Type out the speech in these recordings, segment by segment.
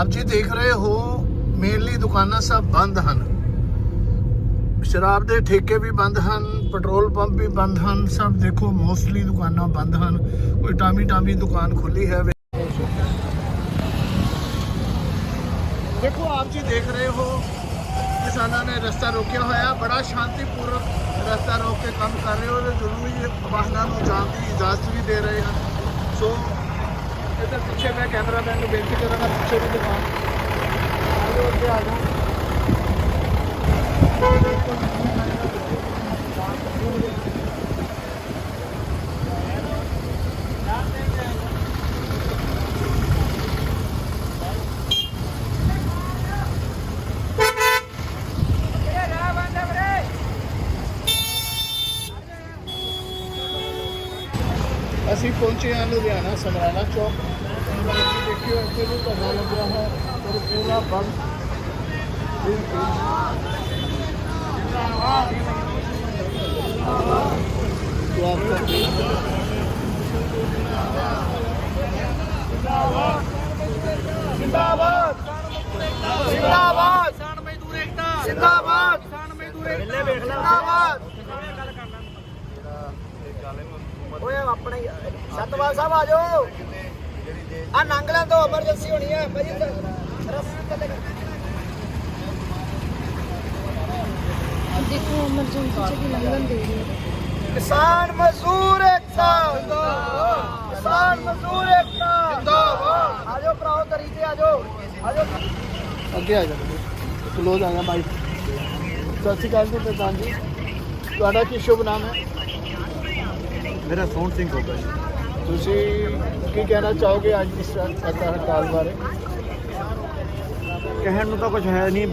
ਆਪ ਜੀ ਦੇਖ ਰਹੇ ਹੋ ਮੇਨਲੀ ਦੁਕਾਨਾਂ ਸਭ ਬੰਦ ਹਨ। ਸ਼ਰਾਬ ਦੇ ਠੇਕੇ ਵੀ ਬੰਦ ਹਨ, ਪੈਟਰੋਲ ਪੰਪ ਵੀ ਬੰਦ ਹਨ, ਸਭ ਦੇਖੋ ਮੋਸਟਲੀ ਦੁਕਾਨਾਂ ਬੰਦ ਹਨ। ਕੋਈ ਟਾਮੀ ਟਾਮੀ ਦੁਕਾਨ ਖੁੱਲੀ ਹੈ ਦੇਖੋ, ਆਪ ਜੀ ਦੇਖ ਰਹੇ ਹੋ, ਕਿਸਾਨਾਂ ਨੇ ਰਸਤਾ ਰੋਕਿਆ ਹੋਇਆ, ਬੜਾ ਸ਼ਾਂਤੀਪੂਰਵਕ ਰਸਤਾ ਰੋਕ ਕੇ ਕੰਮ ਕਰ ਰਹੇ ਹੋ ਤੇ ਜ਼ਰੂਰੀ ਵਾਹਨਾਂ ਨੂੰ ਜਾਣ ਦੀ ਇਜਾਜ਼ਤ ਵੀ ਦੇ ਰਹੇ ਹਨ। ਸੋ ਇੱਧਰ ਪਿੱਛੇ ਮੈਂ ਕੈਮਰਾਮੈਨ ਨੂੰ ਬੇਨਤੀ ਕਰਾਂਗਾ ਪਿੱਛੇ ਵੀ ਦਿਖਾਉਣ ਆਜੋ ਅੱਗੇ ਆ ਜਾਓ। ਅਸੀਂ ਪਹੁੰਚੇ ਹਾਂ ਲੁਧਿਆਣਾ ਸਮਰਾਲਾ ਚੌਕ। ਕਰਕੇ ਦੇਖਿਓ ਇੱਥੇ ਵੀ ਧਰਨਾ ਲੱਗਿਆ ਹੈ ਪਰ ਪੂਰਾ ਬੰਦ ਜਿੰਦਾਬਾਦ ਜਿੰਦਾਬਾਦ ਕਿਸਾਨ ਮਜ਼ਦੂਰ ਏਕਤਾ ਜਿੰਦਾਬਾਦ ਕਿਸਾਨ ਮਜ਼ਦੂਰ ਏਕਤਾ ਜਿੰਦਾਬਾਦ ਓਏ ਆਪਣੇ ਸਤਵਾਲ ਸਾਹਿਬ ਆ ਜਾਓ। ਆ ਨੰਗਲਾਂ ਤੋਂ ਐਮਰਜੈਂਸੀ ਹੋਣੀ ਹੈ ਭਾਜੀ ਰਸਤੇ ਥੱਲੇ ਦੇਖੋ ਐਮਰਜੈਂਸੀ ਚ ਵੀ ਲੰਘਣ ਦੇ ਰਹੀ ਹੈ ਕਿਸਾਨ ਮਜ਼ਦੂਰ ਏਕਤਾ ਜਿੰਦਾਬਾਦ। ਕਿਸਾਨ ਮਜ਼ਦੂਰ ਏਕਤਾ। ਜਿੰਦਾਬਾਦ। ਆ ਜਾਓ ਭਰਾਓ ਤਰੀ ਤੇ ਆ ਜਾਓ। ਆ ਜਾਓ। ਅੱਗੇ ਆ ਜਾਓ ਕਲੋਜ਼ ਆ ਗਿਆ ਮਾਈਕ ਸਤਿ ਸ਼੍ਰੀ ਅਕਾਲ ਜੀ ਪ੍ਰਧਾਨ ਜੀ। ਤੁਹਾਡਾ ਕੀ ਸ਼ੁਭ ਨਾਮ ਹੈ? ਮੇਰਾ ਸੋਹਣ ਸਿੰਘ ਹੋਗਾ ਜੀ। ਤੁਸੀਂ ਕੀ ਕਹਿਣਾ ਚਾਹੋਗੇ ਅੱਜ ਦੀ ਸੱਤਾ ਹੜਤਾਲ ਬਾਰੇ ਕਹਿਣ ਨੂੰ ਤਾਂ ਕੁਝ ਹੈ ਨਹੀਂ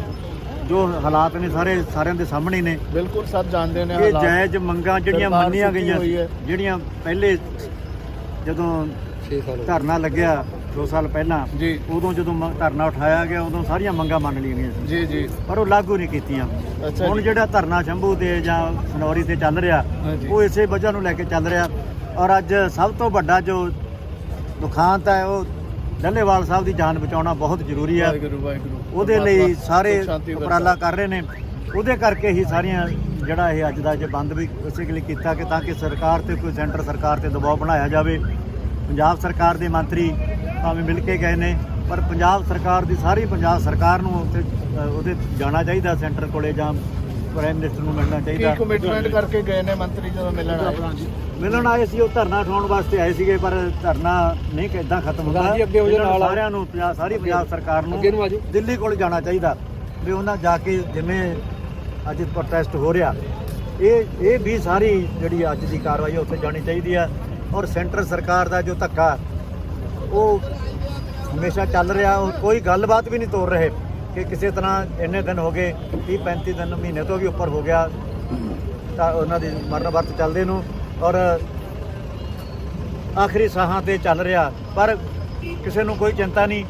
ਜੋ ਹਾਲਾਤ ਨੇ ਸਾਰੇ ਸਾਰਿਆਂ ਦੇ ਸਾਹਮਣੇ ਨੇ ਬਿਲਕੁਲ ਸਭ ਜਾਣਦੇ ਨੇ ਇਹ ਹਾਲਾਤ। ਜਾਇਜ਼ ਮੰਗਾਂ ਜਿਹੜੀਆਂ ਮੰਨੀਆਂ ਗਈਆਂ ਹੋਈ ਹੈ। ਜਿਹੜੀਆਂ ਪਹਿਲੇ ਜਦੋਂ 6 ਸਾਲ ਧਰਨਾ ਲੱਗਿਆ 2 ਸਾਲ ਪਹਿਲਾਂ ਜੀ। ਉਦੋਂ ਜਦੋਂ ਮ- ਧਰਨਾ ਉਠਾਇਆ ਗਿਆ ਉਦੋਂ ਸਾਰੀਆਂ ਮੰਗਾਂ ਮੰਨ ਲਈਆਂ ਗਈਆਂ ਸੀ। ਜੀ ਜੀ। ਪਰ ਉਹ ਲਾਗੂ ਨਹੀਂ ਕੀਤੀਆਂ। ਅੱਛਾ ਹੁਣ। ਜਿਹੜਾ ਧਰਨਾ ਸ਼ੰਭੂ ਤੇ ਜਾਂ ਸਨੌਰੀ ਤੇ ਚੱਲ ਰਿਹਾ ਹਾਂਜੀ। ਉਹ ਇਸੇ ਵਜ੍ਹਾ ਨੂੰ ਲੈ ਕੇ ਚੱਲ ਰਿਹਾ। ਔਰ ਅੱਜ ਸਭ ਤੋਂ ਵੱਡਾ ਜੋ ਦੁਖਾਂਤ ਹੈ ਉਹ ਡੱਲੇਵਾਲ ਸਾਹਿਬ ਦੀ ਜਾਨ ਬਚਾਉਣਾ ਬਹੁਤ ਜ਼ਰੂਰੀ ਹੈ। ਵਾਹਿਗੁਰੂ ਵਾਹਿਗੁਰੂ। ਉਹਦੇ ਲਈ ਪਰਮਾਤਮਾ ਸਾਰੇ ਸੁੱਖ ਸ਼ਾਂਤੀ ਬਖਸ਼ੇ। ਉਪਰਾਲਾ ਕਰ ਰਹੇ ਨੇ। ਉਹਦੇ ਕਰਕੇ ਹੀ ਸਾਰੀਆਂ ਜਿਹੜਾ ਇਹ ਅੱਜ ਦਾ ਜੇ ਬੰਦ ਵੀ ਉਸੇ ਲਈ ਕੀਤਾ ਕਿ ਤਾਂ ਕਿ ਸਰਕਾਰ ਤੇ ਕੋਈ ਸੈਂਟਰ ਸਰਕਾਰ ਤੇ ਦਬਾਅ ਬਣਾਇਆ ਜਾਵੇ। ਪੰਜਾਬ ਸਰਕਾਰ ਦੇ ਮੰਤਰੀ ਭਾਵੇਂ ਮਿਲ ਕੇ ਗਏ ਨੇ ਪਰ ਪੰਜਾਬ ਸਰਕਾਰ ਦੀ ਸਾਰੀ ਪੰਜਾਬ ਸਰਕਾਰ ਨੂੰ ਉੱਥੇ ਉਹਦੇ ਜਾਣਾ ਚਾਹੀਦਾ ਸੈਂਟਰ ਕੋਲੇ ਜਾਂ ਪ੍ਰਾਈਮ ਮਿਨਿਸਟਰ ਨੂੰ ਮਿਲਣਾ ਕੀ ਚਾਹੀਦਾ। ਕਮਿਟਮੈਂਟ ਕਰਕੇ ਗਏ ਨੇ ਮੰਤਰੀ ਜਦੋਂ ਮਿਲਣ ਆਏ? ਮਿਲਣ ਆਏ ਸੀ ਉਹ ਧਰਨਾ ਉਠਾਉਣ ਵਾਸਤੇ ਆਏ ਸੀਗੇ ਪਰ ਧਰਨਾ ਨਹੀਂ ਕਿਦਾਂ ਖਤਮ ਹੁੰਦਾ। ਅੱਗੇ ਹੋ ਨਾਲ। ਸਾਰਿਆਂ ਨੂੰ ਪੰਜਾਬ ਸਾਰੀ ਪੰਜਾਬ ਸਰਕਾਰ ਨੂੰ ਅੱਗੇ ਨੂੰ ਆ ਜਾਓ। ਦਿੱਲੀ ਕੋਲ ਜਾਣਾ ਚਾਹੀਦਾ ਵੀ ਉਹਨਾਂ ਜਾ ਕੇ ਜਿਵੇਂ ਅੱਜ ਪ੍ਰੋਟੈਸਟ ਹੋ ਰਿਹਾ ਇਹ ਇਹ ਵੀ ਸਾਰੀ ਜਿਹੜੀ ਅੱਜ ਦੀ ਕਾਰਵਾਈ ਉੱਥੇ ਜਾਣੀ ਚਾਹੀਦੀ ਹੈ ਔਰ ਸੈਂਟਰ ਸਰਕਾਰ ਦਾ ਜੋ ਧੱਕਾ ਉਹ ਹਮੇਸ਼ਾ ਚੱਲ ਰਿਹਾ ਉਹ ਕੋਈ ਗੱਲਬਾਤ ਵੀ ਨਹੀਂ ਤੋਰ ਰਹੇ ਕਿ ਕਿਸੇ ਤਰ੍ਹਾਂ ਇੰਨੇ ਦਿਨ ਹੋ ਗਏ 30 35 ਦਿਨ ਮਹੀਨੇ ਤੋਂ ਵੀ ਉੱਪਰ ਹੋ ਗਿਆ। ਤਾਂ ਉਹਨਾਂ ਦੀ ਮਰਨ ਵਰਤ ਚੱਲਦੇ ਨੂੰ ਔਰ ਆਖਰੀ ਸਾਹਾਂ ਤੇ ਚੱਲ ਰਿਹਾ ਪਰ ਕਿਸੇ ਨੂੰ ਕੋਈ ਚਿੰਤਾ ਨਹੀਂ।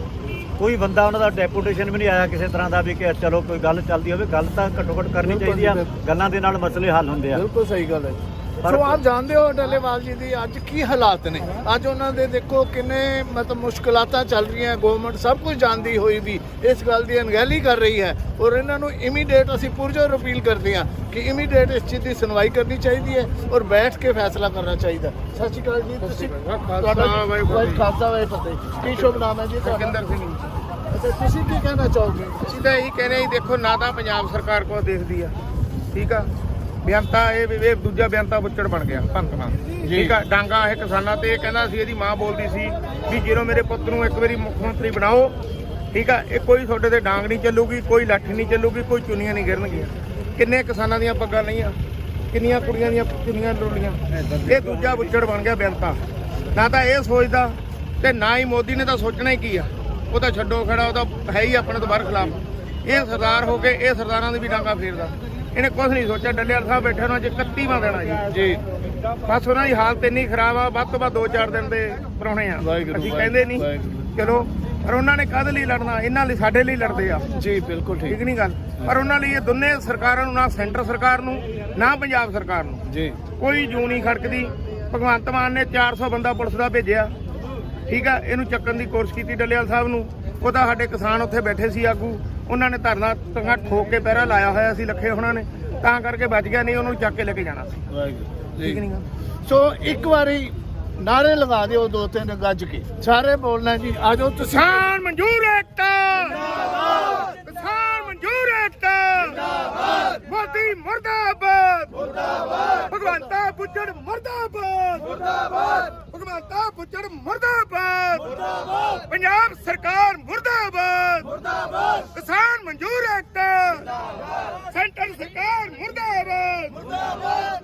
ਕੋਈ ਬੰਦਾ ਉਹਨਾਂ ਦਾ ਡੈਪੂਟੇਸ਼ਨ ਵੀ ਨਹੀਂ ਆਇਆ ਕਿਸੇ ਤਰ੍ਹਾਂ ਦਾ ਵੀ ਕਿ ਚਲੋ ਕੋਈ ਗੱਲ ਚੱਲਦੀ ਹੋਵੇ ਗੱਲ ਤਾਂ ਘੱਟੋ ਘੱਟ ਕਰਨੀ ਚਾਹੀਦੀ ਆ। ਗੱਲਾਂ ਦੇ ਨਾਲ ਮਸਲੇ ਹੱਲ ਹੁੰਦੇ ਆ। ਬਿਲਕੁਲ ਸਹੀ ਗੱਲ ਹੈ ਸੋ ਆਪ ਜਾਣਦੇ ਹੋ ਡੱਲੇਵਾਲ ਜੀ ਦੀ ਅੱਜ ਕੀ ਹਾਲਾਤ ਨੇ? ਅੱਜ ਉਹਨਾਂ ਦੇ ਦੇਖੋ ਕਿੰਨੇ ਮਤਲਬ ਮੁਸ਼ਕਲਾਤਾਂ ਚੱਲ ਰਹੀਆਂ ਗਵਰਨਮੈਂਟ ਸਭ ਕੁਝ ਜਾਣਦੀ ਹੋਈ ਵੀ ਇਸ ਗੱਲ ਦੀ ਅਣਗਹਿਲੀ ਕਰ ਰਹੀ ਹੈ ਔਰ ਇਹਨਾਂ ਨੂੰ ਇਮੀਡੀਏਟ ਅਸੀਂ ਪੁਰਜੋਰ ਅਪੀਲ ਕਰਦੇ ਹਾਂ ਕਿ ਇਮੀਡੀਏਟ ਇਸ ਚੀਜ਼ ਦੀ ਸੁਣਵਾਈ ਕਰਨੀ ਚਾਹੀਦੀ ਹੈ ਔਰ ਬੈਠ ਕੇ ਫੈਸਲਾ ਕਰਨਾ ਚਾਹੀਦਾ। ਸਤਿ ਸ਼੍ਰੀ ਅਕਾਲ ਜੀ ਤੁਸੀਂ ਤੁਹਾਡਾ ਵਾਹਿਗੁਰੂ ਖਾਲਸਾ ਵਾਹਿਗੁਰੂ ਫਤਿਹ। ਕੀ ਸ਼ੁਭ ਨਾਮ ਹੈ ਜੀ ਤੁਹਾਡਾ? ਸਿੰਘ ਅੱਛਾ ਤੁਸੀਂ ਕੀ ਕਹਿਣਾ ਚਾਹੋਗੇ? ਤਾਂ ਇਹੀ ਕਹਿੰਦੇ ਜੀ ਦੇਖੋ ਨਾ ਤਾਂ ਪੰਜਾਬ ਸਰਕਾਰ ਕੋਲ ਦੇਖਦੀ ਆ ਠੀਕ ਆ? ਬਿਆੰਤਾ ਇਹ ਵੀ ਇਹ ਦੂਜਾ ਬਿਆੰਤਾ ਬੁੱਚੜ ਬਣ ਗਿਆ ਭੰਤ ਮਾਨ। ਠੀਕ ਆ ਡਾਂਗਾ ਇਹ ਕਿਸਾਨਾਂ ਤੇ ਇਹ ਕਹਿੰਦਾ ਸੀ ਇਹਦੀ ਮਾਂ ਬੋਲਦੀ ਸੀ ਵੀ ਜਦੋਂ ਮੇਰੇ ਪੁੱਤ ਨੂੰ ਇੱਕ ਵਾਰੀ ਮੁੱਖ ਮੰਤਰੀ ਬਣਾਓ ਠੀਕ ਆ ਇਹ ਕੋਈ ਤੁਹਾਡੇ ਤੇ ਡਾਂਗ ਨਹੀਂ ਚੱਲੂਗੀ ਕੋਈ ਲਾਠੀ ਨਹੀਂ ਚੱਲੂਗੀ ਕੋਈ ਚੁੰਨੀਆਂ ਨਹੀਂ ਗਿਰਨਗੀਆਂ। ਕਿੰਨੇ ਕਿਸਾਨਾਂ ਦੀਆਂ ਪੱਗਾਂ ਲਈਆਂ ਕਿੰਨੀਆਂ ਕੁੜੀਆਂ ਦੀਆਂ ਚੁੰਨੀਆਂ ਰੋਲੀਆਂ ਇਹ ਦੂਜਾ ਬੁੱਚੜ ਬਣ ਗਿਆ ਬਿਆੰਤਾ। ਨਾ ਤਾਂ ਇਹ ਸੋਚਦਾ ਤੇ ਨਾ ਹੀ ਮੋਦੀ ਨੇ ਤਾਂ ਸੋਚਣਾ ਹੀ ਕੀ ਆ। ਉਹ ਤਾਂ ਛੱਡੋ ਖੜਾ ਉਹ ਤਾਂ ਹੈ ਹੀ ਆਪਣੇ ਤੋਂ ਬਾਹਰ ਖਿਲਾਫ। ਇਹ ਸਰਦਾਰ ਹੋ ਕੇ ਇਹ ਸਰਦਾਰਾਂ ਦੀ ਵੀ ਡਾਂਗਾ ਫੇਰਦਾ। ਇਹਨੇ ਕੁਝ ਨਹੀਂ ਸੋਚਿਆ ਡੱਲੇਵਾਲ ਸਾਹਿਬ ਬੈਠੇ ਉਹਨਾਂ ਚ 31ਵਾਂ ਦੇਣਾ ਜੀ। ਜੀ। ਬਸ ਉਹਨਾਂ ਦੀ ਹਾਲਤ ਇੰਨੀ ਖਰਾਬ ਆ ਵੱਧ ਤੋਂ ਵੱਧ 2-4 ਦਿਨ ਦੇ ਪਰੌਣੇ ਆ। ਵਾਹਿਗੁਰੂ, ਅਸੀਂ ਕਹਿੰਦੇ ਨਹੀਂ ਵਾਹਿਗੁਰੂ। ਚਲੋ ਪਰ ਉਹਨਾਂ ਨੇ ਕਾਹਦੇ ਲਈ ਲੜਨਾ? ਇਹਨਾਂ ਲਈ ਸਾਡੇ ਲਈ ਲੜਦੇ ਆ। ਜੀ ਬਿਲਕੁਲ ਠੀਕ। ਠੀਕ ਨਹੀਂ ਗੱਲ? ਪਰ ਉਹਨਾਂ ਲਈ ਇਹ ਦੋਨੇ ਸਰਕਾਰਾਂ ਨੂੰ ਨਾ ਸੈਂਟਰ ਸਰਕਾਰ ਨੂੰ ਨਾ ਪੰਜਾਬ ਸਰਕਾਰ ਨੂੰ। ਜੀ। ਕੋਈ ਜੂ ਨਹੀਂ ਖੜਕਦੀ। ਭਗਵੰਤ ਮਾਨ ਨੇ 400 ਬੰਦਾ ਪੁਲਿਸ ਦਾ ਭੇਜਿਆ। ਠੀਕ ਆ ਇਹਨੂੰ ਚੱਕਣ ਦੀ ਕੋਸ਼ਿਸ਼ ਕੀਤੀ ਡੱਲੇਵਾਲ ਸਾਹਿਬ ਨੂੰ। ਉਹਦਾ ਸਾਡੇ ਕਿਸਾਨ ਉੱਥੇ ਬੈਠੇ ਸੀ ਆਗੂ। ਉਹਨਾਂ ਨੇ ਧਰਨਾ ਤੰਗਾ ਠੋਕ ਕੇ ਪਹਿਰਾ ਲਾਇਆ ਹੋਇਆ ਸੀ ਲੱਖੇ ਉਹਨਾਂ ਨੇ। ਤਾਂ ਕਰਕੇ ਬਚ ਗਿਆ ਨਹੀਂ ਉਹਨੂੰ ਚੱਕ ਕੇ ਲੈ ਕੇ ਜਾਣਾ ਸੀ। ਠੀਕ ਨਹੀਂ ਸੋ ਇੱਕ ਵਾਰੀ ਨਾਰੇ ਲਗਾ ਦਿਓ ਦੋ ਤਿੰਨ ਗੱਜ ਕੇ। ਸਾਰੇ ਬੋਲਣਾ ਜੀ ਆਜੋ ਤੁਸੀਂ। ਕਿਸਾਨ ਮਨਜ਼ੂਰ ਏਕਤਾ ਜਿੰਦਾਬਾਦ ਕਿਸਾਨ ਮਨਜ਼ੂਰ ਏਕਤਾ ਜਿੰਦਾਬਾਦ ਮੋਦੀ ਮੁਰਦਾਬਾਦ। ਮੁਰਦਾਬਾਦ ਭਗਵੰਤਾ ਪੁੱਜੜ ਮੁਰਦਾਬਾਦ। ਮੁਰਦਾਬਾਦ ਭਗਵੰਤਾ ਪੁੱਜੜ ਮੁਰਦਾਬਾਦ ਮੁਰਦਾਬਾਦ। ਪੰਜਾਬ ਸਰਕਾਰ ਮੁਰਦਾਬਾਦ ਕਿਸਾਨ ਮਨਜ਼ੂਰ ਏਕਤਾ ਜਿੰਦਾਬਾਦ ਸੈਂਟਰ ਸਰਕਾਰ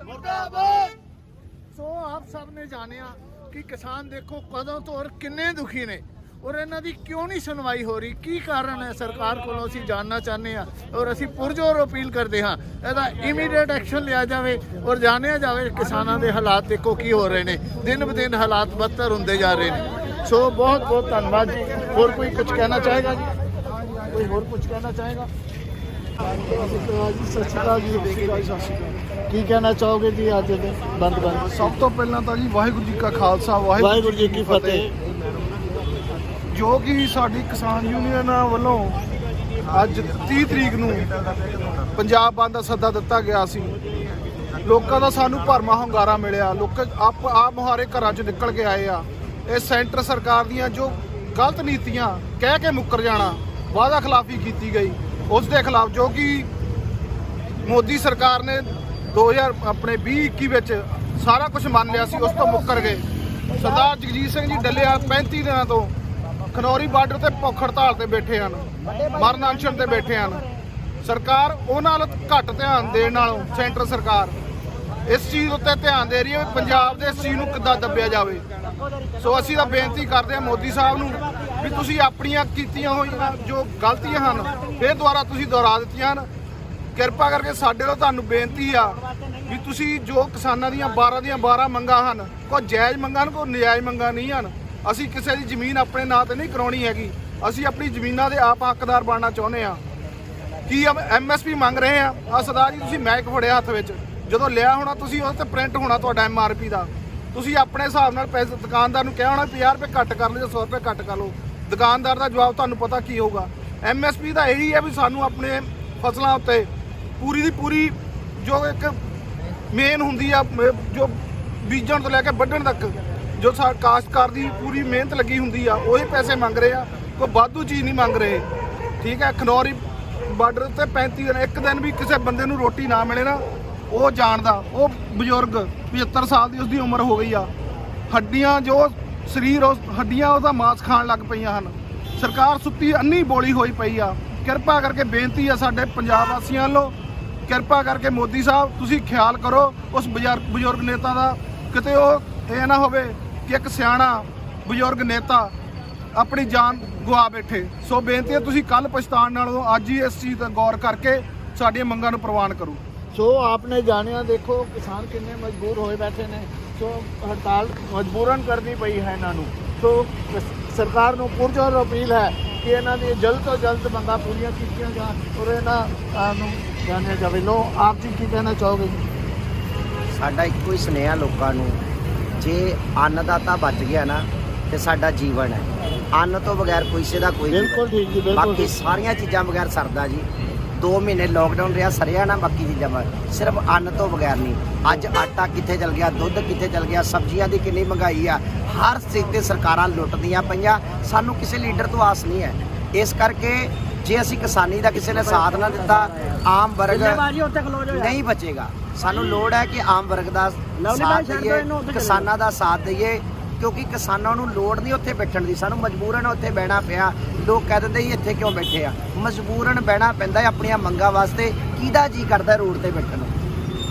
ਮੁਰਦਾਬਾਦ ਸੋ ਆਪ ਸਭ ਨੇ ਜਾਣਿਆ ਕਿ ਕਿਸਾਨ ਦੇਖੋ ਕਦੋਂ ਤੋਂ ਔਰ ਕਿੰਨੇ ਦੁਖੀ ਨੇ। ਔਰ ਇਹਨਾਂ ਦੀ ਕਿਉਂ ਨਹੀਂ ਸੁਣਵਾਈ ਹੋ ਰਹੀ? ਕੀ ਕਾਰਨ ਹੈ ਸਰਕਾਰ ਕੋਲੋਂ ਅਸੀਂ ਜਾਣਨਾ ਚਾਹੁੰਦੇ ਹਾਂ ਔਰ ਅਸੀਂ ਪੁਰਜੋਰ ਅਪੀਲ ਕਰਦੇ ਹਾਂ। ਇਹਦਾ ਇਮੀਡੀਏਟ ਐਕਸ਼ਨ ਲਿਆ ਜਾਵੇ ਔਰ ਜਾਣਿਆ ਜਾਵੇ ਕਿਸਾਨਾਂ ਦੇ ਹਾਲਾਤ ਦੇਖੋ ਕੀ ਹੋ ਰਹੇ ਨੇ। ਦਿਨ ਬ ਦਿਨ ਹਾਲਾਤ ਬਦਤਰ ਹੁੰਦੇ ਜਾ ਰਹੇ ਨੇ। ਸੋ ਬਹੁਤ ਬਹੁਤ ਧੰਨਵਾਦ ਜੀ। ਹੋਰ ਕੋਈ ਕੁਝ ਕਹਿਣਾ ਚਾਹੇਗਾ ਜੀ? ਕੋਈ ਹੋਰ ਕੁਝ ਕਹਿਣਾ ਚਾਹੇਗਾ? ਸਤਿ ਸ਼੍ਰੀ ਅਕਾਲ ਜੀ, ਸਤਿ ਸ਼੍ਰੀ ਅਕਾਲ ਸਤਿ ਸ਼੍ਰੀ ਅਕਾਲ ਕੀ ਕਹਿਣਾ ਚਾਹੋਗੇ ਜੀ ਅੱਜ ਦੇ ਬੰਦ ਬੰਦ? ਸਭ ਤੋਂ ਪਹਿਲਾਂ ਤਾਂ ਜੀ ਵਾਹਿਗੁਰੂ ਜੀ ਕਾ ਖਾਲਸਾ ਵਾਹਿਗੁਰੂ ਜੀ ਕੀ ਫਤਿਹ। ਜੋ ਕਿ ਸਾਡੀ ਕਿਸਾਨ ਯੂਨੀਅਨ ਵੱਲੋਂ ਅੱਜ 30 ਤਰੀਕ ਨੂੰ ਪੰਜਾਬ ਬੰਦ ਦਾ ਸੱਦਾ ਦਿੱਤਾ ਗਿਆ ਸੀ। ਲੋਕਾਂ ਦਾ ਸਾਨੂੰ ਭਰਮਾ ਹੁੰਗਾਰਾ ਮਿਲਿਆ। ਲੋਕ ਆਪ ਆਪ ਮੁਹਾਰੇ ਘਰਾਂ 'ਚ ਨਿਕਲ ਕੇ ਆਏ ਆ। ਇਹ ਸੈਂਟਰ ਸਰਕਾਰ ਦੀਆਂ ਜੋ ਗਲਤ ਨੀਤੀਆਂ ਕਹਿ ਕੇ ਮੁੱਕਰ ਜਾਣਾ ਵਾਅਦਾ ਖਿਲਾਫੀ ਕੀਤੀ ਗਈ। ਉਸ ਦੇ ਖਿਲਾਫ ਜੋ ਕਿ ਮੋਦੀ ਸਰਕਾਰ ਨੇ 2000 ਆਪਣੇ 2021 ਵਿੱਚ ਸਾਰਾ ਕੁਝ ਮੰਨ ਲਿਆ ਸੀ, ਉਸ ਤੋਂ ਮੁੱਕਰ ਗਏ। ਸਰਦਾਰ ਜਗਜੀਤ ਸਿੰਘ ਜੀ ਡੱਲੇਵਾਲ 35 ਦਿਨਾਂ ਤੋਂ। ਖਨੌਰੀ ਬਾਰਡਰ ਤੇ ਭੁੱਖ ਹੜਤਾਲ ਤੇ ਬੈਠੇ ਹਨ, ਮਰਨ ਅਨਸ਼ਨ ਤੇ ਬੈਠੇ ਹਨ। ਸਰਕਾਰ ਉਹਨਾਂ ਨਾਲ ਘੱਟ ਧਿਆਨ ਦੇਣ ਨਾਲੋਂ ਸੈਂਟਰ ਸਰਕਾਰ ਇਸ ਚੀਜ਼ ਉੱਤੇ ਧਿਆਨ ਦੇ ਰਹੀ ਹੈ ਵੀ ਪੰਜਾਬ ਦੇ ਇਸ ਚੀਜ਼ ਨੂੰ ਕਿੱਦਾਂ ਦੱਬਿਆ ਜਾਵੇ। ਸੋ ਅਸੀਂ ਤਾਂ ਬੇਨਤੀ ਕਰਦੇ ਹਾਂ ਮੋਦੀ ਸਾਹਿਬ ਨੂੰ ਵੀ ਤੁਸੀਂ ਆਪਣੀਆਂ ਕੀਤੀਆਂ ਹੋਈਆਂ ਜੋ ਗਲਤੀਆਂ ਹਨ, ਫੇਰ ਦੁਬਾਰਾ ਤੁਸੀਂ ਦੁਹਰਾ ਦਿੱਤੀਆਂ ਹਨ। ਕਿਰਪਾ ਕਰਕੇ ਸਾਡੇ ਤੋਂ ਤੁਹਾਨੂੰ ਬੇਨਤੀ ਆ ਵੀ ਤੁਸੀਂ ਜੋ ਕਿਸਾਨਾਂ ਦੀਆਂ 12 ਦੀਆਂ 12 ਮੰਗਾਂ ਹਨ, ਕੋਈ ਜਾਇਜ਼ ਮੰਗਾਂ ਹਨ, ਕੋਈ ਨਜਾਇਜ਼ ਮੰਗਾਂ ਨਹੀਂ ਹਨ, ਅਸੀਂ ਕਿਸੇ ਦੀ ਜ਼ਮੀਨ ਆਪਣੇ ਨਾਂ ਤੇ ਨਹੀਂ ਕਰਾਉਣੀ ਹੈਗੀ, ਅਸੀਂ ਆਪਣੀ ਜ਼ਮੀਨਾਂ ਦੇ ਆਪ ਹੱਕਦਾਰ ਬਣਨਾ ਚਾਹੁੰਦੇ ਆ ਕੀ ਐਮਐਸਪੀ ਮੰਗ ਰਹੇ ਆ? ਆ ਸਰਦਾਰ ਜੀ, ਤੁਸੀਂ ਮੈਕ ਫੜਿਆ ਹੱਥ ਵਿੱਚ। ਜਦੋਂ ਲਿਆ ਹੋਣਾ, ਤੁਸੀਂ ਉਹਦੇ ਤੇ ਪ੍ਰਿੰਟ ਹੋਣਾ ਤੁਹਾਡਾ ਐਮਆਰਪੀ ਦਾ। ਤੁਸੀਂ ਆਪਣੇ ਹਿਸਾਬ ਨਾਲ ਪੈਸੇ ਦੁਕਾਨਦਾਰ ਨੂੰ ਕਿਹਾ ਹੋਣਾ 50 ਰੁਪਏ ਘੱਟ ਕਰ ਲਓ ਜਾਂ 100 ਰੁਪਏ ਘੱਟ ਕਰ ਲਓ। ਦੁਕਾਨਦਾਰ ਦਾ ਜਵਾਬ ਤੁਹਾਨੂੰ ਪਤਾ ਕੀ ਹੋਊਗਾ। ਐਮਐਸਪੀ ਦਾ ਇਹੀ ਹੈ ਵੀ ਸਾਨੂੰ ਆਪਣੇ ਫਸਲਾਂ ਉੱਤੇ ਪੂਰੀ ਦੀ ਪੂਰੀ ਜੋ ਇੱਕ ਮੇਨ ਹੁੰਦੀ ਆ ਜੋ ਬੀਜਣ ਤੋਂ ਲੈ ਕੇ ਵੱਢਣ ਤੱਕ, ਜੋ ਸਾ ਕਾਸ਼ਤਕਾਰ ਦੀ ਪੂਰੀ ਮਿਹਨਤ ਲੱਗੀ ਹੁੰਦੀ ਆ, ਉਹੀ ਪੈਸੇ ਮੰਗ ਰਹੇ ਆ, ਕੋਈ ਵਾਧੂ ਚੀਜ਼ ਨਹੀਂ ਮੰਗ ਰਹੇ। ਠੀਕ ਹੈ ਖਨੌਰੀ ਬਾਰਡਰ ਤੇ 35 ਦਿਨ, ਇੱਕ ਦਿਨ ਵੀ ਕਿਸੇ ਬੰਦੇ ਨੂੰ ਰੋਟੀ ਨਾ ਮਿਲੇ ਨਾ, ਉਹ ਜਾਣਦਾ, ਉਹ ਬਜ਼ੁਰਗ 75 ਸਾਲ ਦੀ ਉਸਦੀ ਉਮਰ ਹੋ ਗਈ ਆ। ਹੱਡੀਆਂ ਜੋ ਸਰੀਰ, ਉਸ ਹੱਡੀਆਂ ਉਹਦਾ ਮਾਸ ਖਾਣ ਲੱਗ ਪਈਆਂ ਹਨ। ਸਰਕਾਰ ਸੁੱਤੀ ਅੰਨੀ ਬੋਲੀ ਹੋਈ ਪਈ ਆ। ਕਿਰਪਾ ਕਰਕੇ ਬੇਨਤੀ ਆ ਸਾਡੇ ਪੰਜਾਬ ਵਾਸੀਆਂ ਵੱਲੋਂ ਕਿਰਪਾ ਕਰਕੇ ਮੋਦੀ ਸਾਹਿਬ, ਤੁਸੀਂ ਖਿਆਲ ਕਰੋ ਉਸ ਬਜ਼ੁਰਗ ਬਜ਼ੁਰਗ ਨੇਤਾ ਦਾ, ਕਿਤੇ ਉਹ ਇਹ ਨਾ ਹੋਵੇ ਕਿ ਇੱਕ ਸਿਆਣਾ ਬਜ਼ੁਰਗ ਨੇਤਾ ਆਪਣੀ ਜਾਨ ਗਵਾ ਬੈਠੇ। ਸੋ ਬੇਨਤੀ ਹੈ, ਤੁਸੀਂ ਕੱਲ ਪਛਤਾਣ ਨਾਲੋਂ ਅੱਜ ਹੀ ਇਸ ਚੀਜ਼ ਦਾ ਗੌਰ ਕਰਕੇ ਸਾਡੀਆਂ ਮੰਗਾਂ ਨੂੰ ਪ੍ਰਵਾਨ ਕਰੋ। ਸੋ ਆਪਨੇ ਜਾਣਿਆ ਦੇਖੋ, ਕਿਸਾਨ ਕਿੰਨੇ ਮਜਬੂਰ ਹੋਏ ਬੈਠੇ ਨੇ। ਸੋ ਹੜਤਾਲ ਮਜਬੂਰਨ ਕਰਨੀ ਪਈ ਹੈ ਇਹਨਾਂ ਨੂੰ। ਸੋ ਸਰਕਾਰ ਨੂੰ ਪੁਰਜੋਰ ਅਪੀਲ ਹੈ ਕਿ ਇਹਨਾਂ ਦੀ ਜਲਦ ਤੋਂ ਜਲਦ ਮੰਗਾਂ ਪੂਰੀਆਂ ਕੀਤੀਆਂ ਜਾਣ ਔਰ ਇਹਨਾਂ ਨੂੰ ਜਾਣਿਆ ਜਾਵੇ। ਲੋ ਆਪ ਜੀ ਕੀ ਕਹਿਣਾ ਚਾਹੋਗੇ? ਸਾਡਾ ਇੱਕੋ ਹੀ ਸੁਨੇਹਾ ਲੋਕਾਂ ਨੂੰ ਜੇ ਅੰਨਦਾਤਾ ਬਚ ਗਿਆ ਨਾ ਤੇ ਸਾਡਾ ਜੀਵਨ ਹੈ। ਅੰਨ ਤੋਂ ਬਗੈਰ ਕਿਸੇ ਦਾ ਕੋਈ ਬਿਲਕੁਲ ਠੀਕ ਜੀ ਬਿਲਕੁਲ ਬਾਕੀ। ਸਾਰੀਆਂ ਚੀਜ਼ਾਂ ਬਗੈਰ ਸਰਦਾ ਜੀ। 2 ਮਹੀਨੇ ਲੋਕਡਾਊਨ ਰਿਹਾ ਸਰਿਆ ਨਾ ਬਾਕੀ ਚੀਜ਼ਾਂ ਬਗੈਰ ਸਿਰਫ ਅੰਨ ਤੋਂ ਬਗੈਰ ਨਹੀਂ। ਅੱਜ ਆਟਾ ਕਿੱਥੇ ਚਲ ਗਿਆ ਦੁੱਧ ਕਿੱਥੇ ਚਲ ਗਿਆ ਸਬਜ਼ੀਆਂ ਦੀ ਕਿੰਨੀ ਮਹਿੰਗਾਈ ਆ। ਹਰ ਚੀਜ਼ ਤੇ ਸਰਕਾਰਾਂ ਲੁੱਟਦੀਆਂ ਪਈਆਂ। ਸਾਨੂੰ ਕਿਸੇ ਲੀਡਰ ਤੋਂ ਆਸ ਨਹੀਂ ਹੈ। ਇਸ ਕਰਕੇ ਜੇ ਅਸੀਂ ਕਿਸਾਨੀ ਦਾ ਕਿਸੇ ਨੇ ਸਾਥ ਨਾ ਦਿੱਤਾ ਆਮ ਵਰਗ ਨਹੀਂ ਬਚੇਗਾ। ਸਾਨੂੰ ਲੋੜ ਹੈ ਕਿ ਆਮ ਵਰਗ ਦਾ ਸਾਥ ਦਈਏ ਕਿਸਾਨਾਂ ਦਾ ਸਾਥ ਦਈਏ ਕਿਉਂਕਿ ਕਿਸਾਨਾਂ ਨੂੰ ਲੋੜ ਨਹੀਂ ਉੱਥੇ ਬੈਠਣ ਦੀ। ਸਾਨੂੰ ਮਜਬੂਰਨ ਉੱਥੇ ਬਹਿਣਾ ਪਿਆ। ਲੋਕ ਕਹਿ ਦਿੰਦੇ ਜੀ ਇੱਥੇ ਕਿਉਂ ਬੈਠੇ ਆ? ਮਜਬੂਰਨ ਬਹਿਣਾ ਪੈਂਦਾ ਹੈ ਆਪਣੀਆਂ ਮੰਗਾਂ ਵਾਸਤੇ। ਕਿਹਦਾ ਜੀ ਕਰਦਾ ਰੋਡ ਤੇ ਬੈਠਣ ਨੂੰ?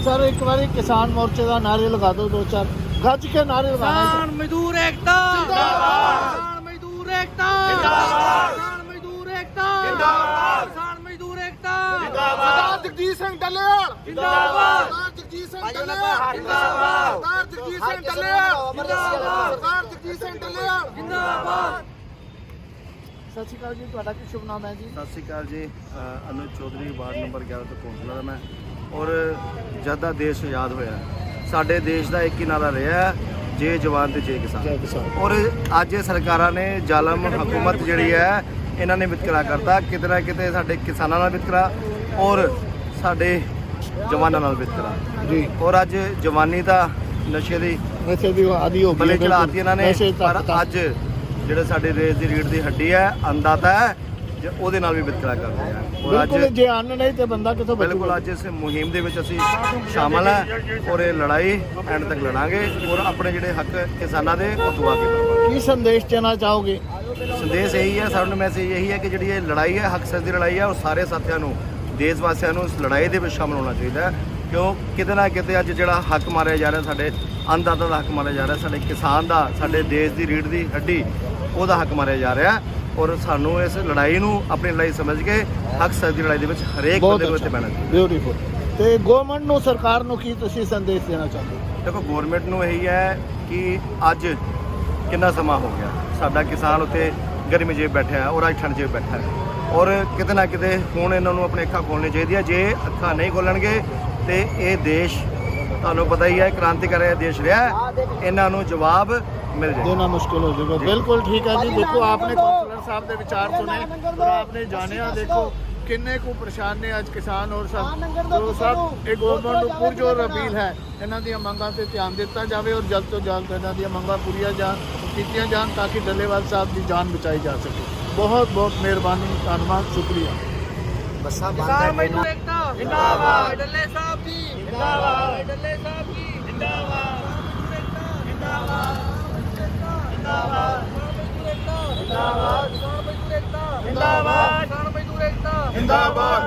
ਸਰ ਇੱਕ ਵਾਰੀ ਕਿਸਾਨ ਮੋਰਚੇ ਦਾ ਨਾਰੇ ਲਗਾ ਦਿਓ ਦੋ ਚਾਰ। ਗੱਜ ਕੇ ਨਾਰੇ ਲਗਾਣਾ ਕਿਸਾਨ ਮਜ਼ਦੂਰ ਏਕਤਾ। ਜਿੰਦਾਬਾਦ। ਕਿਸਾਨ ਮਜ਼ਦੂਰ ਏਕਤਾ। ਜਿੰਦਾਬਾਦ। ਏਕਤਾ ਜਿੰਦਾਬਾਦ। ਕਿਸਾਨ ਮਜ਼ਦੂਰ ਏਕਤਾ। ਸਰਦਾਰ ਜਗਜੀਤ ਸਿੰਘ ਡੱਲੇਵਾਲ ਜਿੰਦਾਬਾਦ। ਸਰਦਾਰ ਜਗਜੀਤ ਸਿੰਘ ਡੱਲੇਵਾਲ ਜਿੰਦਾਬਾਦ ਸਰਦਾਰ ਜਗਜੀਤ ਸਿੰਘ ਡੱਲੇਵਾਲ ਜਿੰਦਾਬਾਦ। ਸਰਦਾਰ ਜਗਜੀਤ ਸਿੰਘ ਡੱਲੇਵਾਲ ਜਿੰਦਾਬਾਦ। ਸਤਿ ਸ਼੍ਰੀ ਅਕਾਲ ਜੀ ਤੁਹਾਡਾ ਕੀ ਸ਼ੁਭ ਨਾਮ ਹੈ ਜੀ? ਸਤਿ ਸ਼੍ਰੀ ਅਕਾਲ ਜੀ ਅਨੁਜ ਚੌਧਰੀ ਵਾਰਡ ਨੰਬਰ 11 ਤੋਂ ਕੌਂਸਲਰ ਮੈਂ। ਔਰ ਜਦ ਦਾ ਦੇਸ਼ ਆਜ਼ਾਦ ਹੋਇਆ ਸਾਡੇ ਦੇਸ਼ ਦਾ ਇੱਕ ਹੀ ਨਾਰਾ ਰਿਹਾ ਜੇ ਜਵਾਨ ਤੇ ਜੇ ਕਿਸਾਨ। ਜੈ ਕਿਸਾਨ। ਔਰ ਅੱਜ ਇਹ ਸਰਕਾਰਾਂ ਨੇ ਜ਼ਾਲਮ ਹਕੂਮਤ ਜਿਹੜੀ ਹੈ ਇਹਨਾਂ ਨੇ ਵਿਤਕਰਾ ਕਰਤਾ ਕਿਤੇ ਨਾ ਕਿਤੇ ਸਾਡੇ ਕਿਸਾਨਾਂ ਨਾਲ ਵਿਤਕਰਾ ਔਰ ਸਾਡੇ ਜਵਾਨਾਂ ਨਾਲ ਵਿਤਕਰਾ ਜੀ ਔਰ ਅੱਜ ਜਵਾਨੀ ਤਾਂ ਨਸ਼ੇ ਦੀ ਵੀ ਉਹ ਆਦੀ ਹੋ ਗਈ ਬਲੇ ਚੜਾਤੀ ਇਹਨਾਂ ਨੇ ਨਸ਼ੇ ਪਰ। ਅੱਜ ਜਿਹੜੇ ਸਾਡੇ ਰੇਸ ਦੀ ਰੀੜ ਦੀ ਹੱਡੀ ਹੈ ਅੰਦਾਤਾ ਹੈ ਜੇ ਉਹਦੇ ਨਾਲ ਵੀ ਵਿਤਕਰਾ ਕਰ ਰਹੇ ਆ। ਔਰ ਬਿਲਕੁਲ ਅੱਜ ਜੇ ਅੰਨ ਨਹੀਂ ਤੇ ਬੰਦਾ ਕਿੱਥੋਂ ਬਿਲਕੁਲ ਬਚੂਗਾ ਅੱਜ ਇਸ ਮੁਹਿੰਮ ਦੇ ਵਿੱਚ ਅਸੀਂ ਸ਼ਾਮਲ ਹੈ ਔਰ ਇਹ ਲੜਾਈ ਐਂਡ ਤੱਕ ਲੜਾਂਗੇ ਔਰ ਆਪਣੇ ਜਿਹੜੇ ਹੱਕ ਕਿਸਾਨਾਂ ਦੇ ਉਹ ਦਵਾ ਕੇ ਲਵਾਂਗੇ ਕੀ ਸੰਦੇਸ਼ ਦੇਣਾ ਚਾਹੋਗੇ? ਸੰਦੇਸ਼ ਇਹੀ ਹੈ ਸਾਡਾ ਮੈਸੇਜ ਇਹੀ ਹੈ ਕਿ ਜਿਹੜੀ ਇਹ ਲੜਾਈ ਹੈ ਹੱਕ ਸੱਚ ਦੀ ਲੜਾਈ ਹੈ ਉਹ ਸਾਰੇ ਸਾਥੀਆਂ ਨੂੰ ਦੇਸ਼ ਵਾਸੀਆਂ ਨੂੰ ਇਸ ਲੜਾਈ ਦੇ ਵਿੱਚ ਸ਼ਾਮਲ ਹੋਣਾ ਚਾਹੀਦਾ ਹੈ। ਕਿਉਂ? ਕਿਤੇ ਨਾ ਕਿਤੇ ਅੱਜ ਜਿਹੜਾ ਹੱਕ ਮਾਰਿਆ ਜਾ ਰਿਹਾ ਸਾਡੇ ਅੰਨਦਾਤਾ ਦਾ ਹੱਕ ਮਾਰਿਆ ਜਾ ਰਿਹਾ ਸਾਡੇ ਕਿਸਾਨ ਦਾ ਸਾਡੇ ਦੇਸ਼ ਦੀ ਰੀੜ ਦੀ ਹੱਡੀ ਉਹਦਾ ਹੱਕ ਮਾਰਿਆ ਜਾ ਰਿਹਾ। ਔਰ ਸਾਨੂੰ ਇਸ ਲੜਾਈ ਨੂੰ ਆਪਣੀ ਲੜਾਈ ਸਮਝ ਕੇ ਹੱਕ ਸੱਚ ਦੀ ਲੜਾਈ ਦੇ ਵਿੱਚ ਹਰੇਕ ਬੰਦੇ ਨੂੰ ਇੱਥੇ ਪੈਣਾ ਚਾਹੀਦਾ। ਬਿਊਟੀਫੁਲ ਤੇ ਗਵਰਨਮੈਂਟ ਨੂੰ ਸਰਕਾਰ ਨੂੰ ਕੀ ਤੁਸੀਂ ਸੰਦੇਸ਼ ਦੇਣਾ ਚਾਹੁੰਦੇ ਹੋ? ਦੇਖੋ ਗਵਰਨਮੈਂਟ ਨੂੰ ਇਹੀ ਹੈ ਕਿ ਅੱਜ ਕਿੰਨਾ ਸਮਾਂ ਹੋ ਗਿਆ। ਸਾਡਾ ਕਿਸਾਨ ਉੱਤੇ ਗਰਮੀ 'ਚ ਬੈਠਾ ਹੈ ਔਰ ਅੱਜ ਠੰਡ 'ਚ ਬੈਠਾ ਹੈ। ਔਰ ਕਿਤੇ ਨਾ ਕਿਤੇ ਹੁਣ ਇਹਨਾਂ ਨੂੰ ਆਪਣੇ ਅੱਖਾਂ ਖੋਲ੍ਹਣੀਆਂ ਚਾਹੀਦੀਆਂ। ਜੇ ਅੱਖਾਂ ਨਹੀਂ ਖੋਲਣਗੇ ਤੇ ਇਹ ਦੇਸ਼ ਤੁਹਾਨੂੰ ਪਤਾ ਹੀ ਹੈ ਕ੍ਰਾਂਤੀਕਾਰੀ ਦੇਸ਼ ਰਿਹਾ। ਇਹਨਾਂ ਨੂੰ ਜਵਾਬ देना मुश्किल हो जाएगा। बिल्कुल ठीक है जी। देखो आपने कौंसलर साहब के विचार सुने और आपने जाने देखो किन्ने को परेशान ने अज किसान और सब। तो, तो सब एक गवर्नमेंट पुरजोर अपील है इन्होंने मंगा से ध्यान दिता जाए और जल्द तो जल्द इन्हों दंगा पूरी जातियाँ जा ताकि साहब की जान बचाई जा सके। बहुत बहुत मेहरबानी धनबाद शुक्रिया। ਜਿੰਦਾਬਾਦ